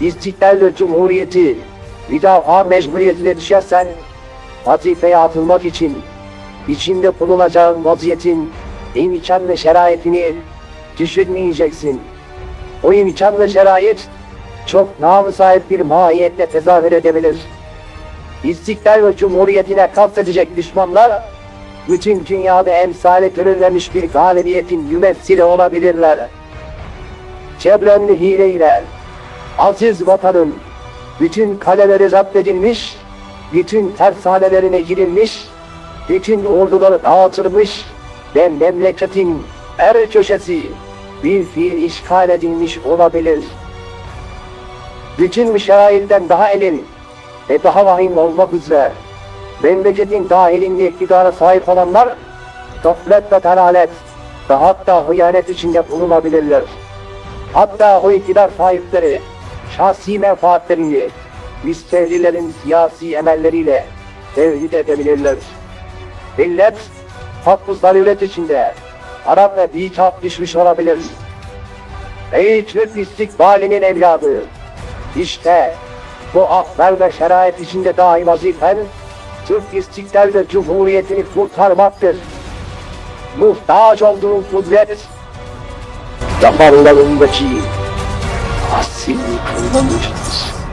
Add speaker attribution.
Speaker 1: İstiklal Cumhuriyeti müdafaa mecburiyetine düşersen vazifeye atılmak için içinde bulunacağın vaziyetin imkan ve şeraitini düşünmeyeceksin. O imkan ve şerait çok namı sahip bir mahiyetle tezahür edebilir. İstiklal ve Cumhuriyetine kastedecek düşmanlar bütün dünyada emsali görülmemiş bir galibiyetin mümessili olabilirler. Çevremli hileyle aziz vatanın bütün kaleleri zapt edilmiş, bütün tersanelerine girilmiş, bütün orduları dağıtılmış ve memleketin her köşesi bir fiil işgal edilmiş olabilir. Bütün şeraitten daha elin ve daha vahim olmak üzere memleketin dahilinde iktidara sahip olanlar gaflet ve dalalet ve hatta hıyanet içinde bulunabilirler. Hatta o iktidar sahipleri şahsi menfaatlerini müstehlilerin siyasi emelleriyle tevhid edebilirler. Millet haklı zaruret içinde Arap ve bitap düşmüş olabilir. Ey Türk istikbalinin evladı! İşte bu ahval ve şerait içinde dahi vazifen Türk istiklal ve cumhuriyetini kurtarmaktır. Muhtaç olduğun kudret damarlarındaki see you. I wonder if you see.